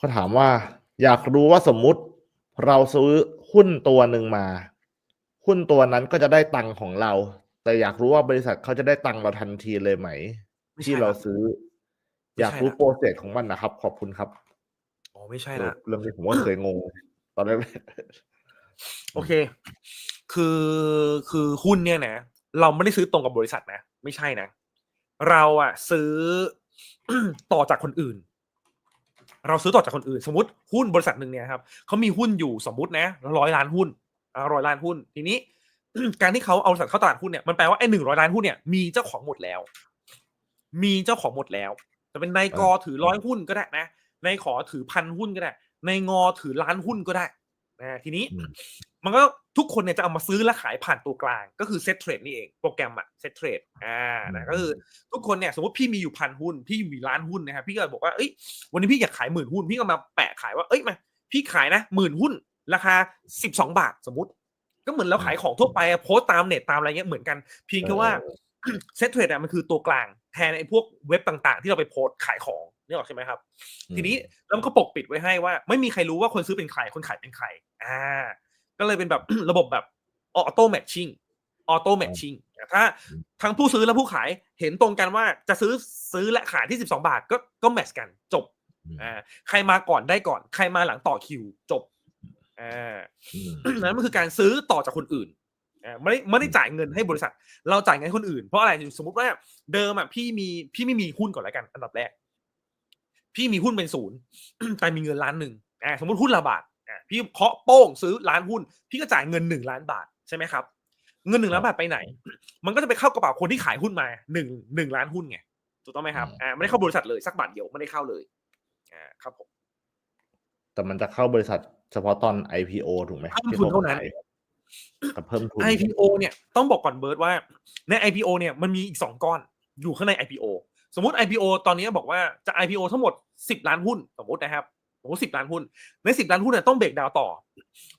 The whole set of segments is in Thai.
เขาถามว่า อยากรู้ว่าสมมุติเราซื้อหุ้นตัวหนึ่งมา หุ้นตัวนั้นก็จะได้ตังค์ของเรา แต่อยากรู้ว่าบริษัทเขาจะได้ตังค์เราทันทีเลยไหมไม่ใช่ที่เราละซื้อไม่อยากใช่รู้ละโปรเซสของมันนะครับ ขอบคุณครับอ๋อไม่ใช่เออละเรื่องนี้ผมก็เคยงง ตอนแรกโอเค คือคือหุ้นเนี่ยนะเราไม่ได้ซื้อตรงกับบริษัทนะ ไม่ใช่นะ เราอะซื้อต่อจากคนอื่น เราซื้อต่อจากคนอื่น สมมติหุ้นบริษัทหนึ่งเนี่ยครับเขามีหุ้นอยู่สมมตินะร้อยล้านหุ้นร้อยล้านหุ้น ทีนี้ การที่เขาเอาบริษัทเข้าตลาดหุ้นเนี่ยมันแปลว่าไอ้หนึ่งร้อยล้านหุ้นเนี่ยมีเจ้าของหมดแล้ว มีเจ้าของหมดแล้วจะเป็นนายกถือร้อยหุ้นก็ได้นะนายขอถือพันหุ้นก็ได้นายงอถือล้านหุ้นก็ได้นะทีนี้อื มมันก็ทุกคนเนี่ยจะเอามาซื้อและขายผ่านตัวกลาง ก็คือเซ็ตเทรดนี่เองโปรแกรมอะเซ็ตเทรดอ่านะก็คือทุกคนเนี่ยสมมติพี่มีอยู่พันหุ้น พี่มีล้านหุ้นนะครับพี่ก็บอกว่าเอ้ยวันนี้พี่อยากขายหมื่นหุ้น พี่ก็มาแปะขายว่าเอ้ยมาพี่ขายนะหมื่นหุ้น ราคาสิบสองบาทสมมติ ก็เหมือนเราขายของทั่วไปอะโพสต์ตามเน็ตตามอะไรเงี้ยเหมือนกันเพียงแค่ว่าเซ็ตเทรดอะมันคือตัวกลางแทนไอ้พวกเว็บต่างๆ ที่เราไปโพสต์ขายของนี่ออกใช่ไหมครับ ทีนี้แล้วมันก็ปกปิดไว้ให้ว่า ไม่มีใครรู้ว่าคนซื้อเป็นใครคนขายเป็นใครอ่า ก็เลยเป็นแบบระบบแบบออโต้แมทชิ่งออโต้แมทชิ่งถ้าทั้งผู้ซื้อและผู้ขายเห็นตรงกันว่าจะซื้อซื้อและขายที่ 12 บาทก็ก็แมทชกันจบอืมอ่าใครมาก่อนได้ก่อน ใครมาหลังต่อคิวจบอ่าอืมนั้นมันคือการซื้อต่อจากคนอื่นอ่าไม่ได้ไม่ได้จ่ายเงินให้บริษัท เราจ่ายเงินให้คนอื่นเพราะอะไรสมมติว่าเดิมอะพี่มีพี่ไม่มีหุ้นก่อนแล้วกัน อันดับแรก พี่มีหุ้นเป็นศูนย์แต่มีเงินล้านหนึ่งอ่าสมมติหุ้นละบาทอ่า พี่เคาะโป้งซื้อล้านหุ้น พี่ก็จ่ายเงินหนึ่งล้านบาทใช่ไหมครับ เงินหนึ่งล้านบาทไปไหน มันก็จะไปเข้ากระเป๋าคนที่ขายหุ้นมาหนึ่งหนึ่งล้านหุ้นไงถูกต้องไหมครับอ่าไม่ได้เข้าบริษัทเลยสักบาทเดียวไม่ได้เข้าเลยอ่าครับผมแต่มันจะเข้าบริษัทเฉพาะตอน IPO ถูกไหมเพิ่มทุนเท่านั้นที่ขขยกับเพิ่มทุน IPO เนี่ยต้องบอกก่อนเบิร์ดว่าใน IPO เนี่ยมันมีอีกสองก้อนอยู่ข้างใน IPO สมมติ IPO ตอนนี้บอกว่าจะ IPO ทั้งหมด 10 ล้านหุ้นสมมตินะครับ สมมติ10ล้านหุ้น ใน10ล้านหุ้นเนี่ยต้องเบรกดาวน์ต่อ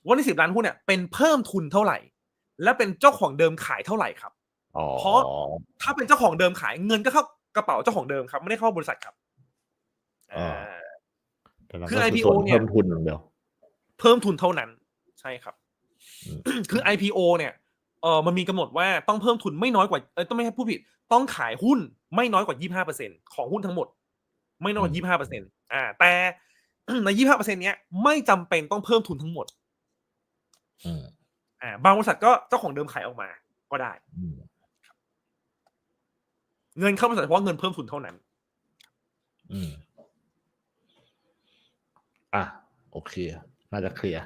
ว่าใน10ล้านหุ้นเนี่ยเป็นเพิ่มทุนเท่าไหร่ และเป็นเจ้าของเดิมขายเท่าไหร่ครับอ๋อเพราะถ้าเป็นเจ้าของเดิมขายเงินก็เข้ากระเป๋าเจ้าของเดิมครับ ไม่ได้เข้าบริษัทครับอ่าแต่เราคือก็ IPO ส่วนเนี่ยเพิ่มทุนอย่างเดียวเพิ่มทุนเท่านั้น ใช่ครับอืมคือ IPO เนี่ยเออมันมีกำหนดว่าต้องเพิ่มทุนไม่น้อยกว่าเออต้องไม่ให้ผู้ผิด ต้องขายหุ้นไม่น้อยกว่า25%ของหุ้นทั้งหมด ไม่น้อยกว่า25%อ่า แต่ ใน25%เนี้ยไม่จำเป็นต้องเพิ่มทุนทั้งหมดอืมอ่าบางบริษัทก็เจ้าของเดิมขายออกมา ก็ได้อืมเงินเข้าบริษัทเฉพาะเงินเพิ่มทุนเท่านั้น อืม อะ โอเค น่าจะเคลียร์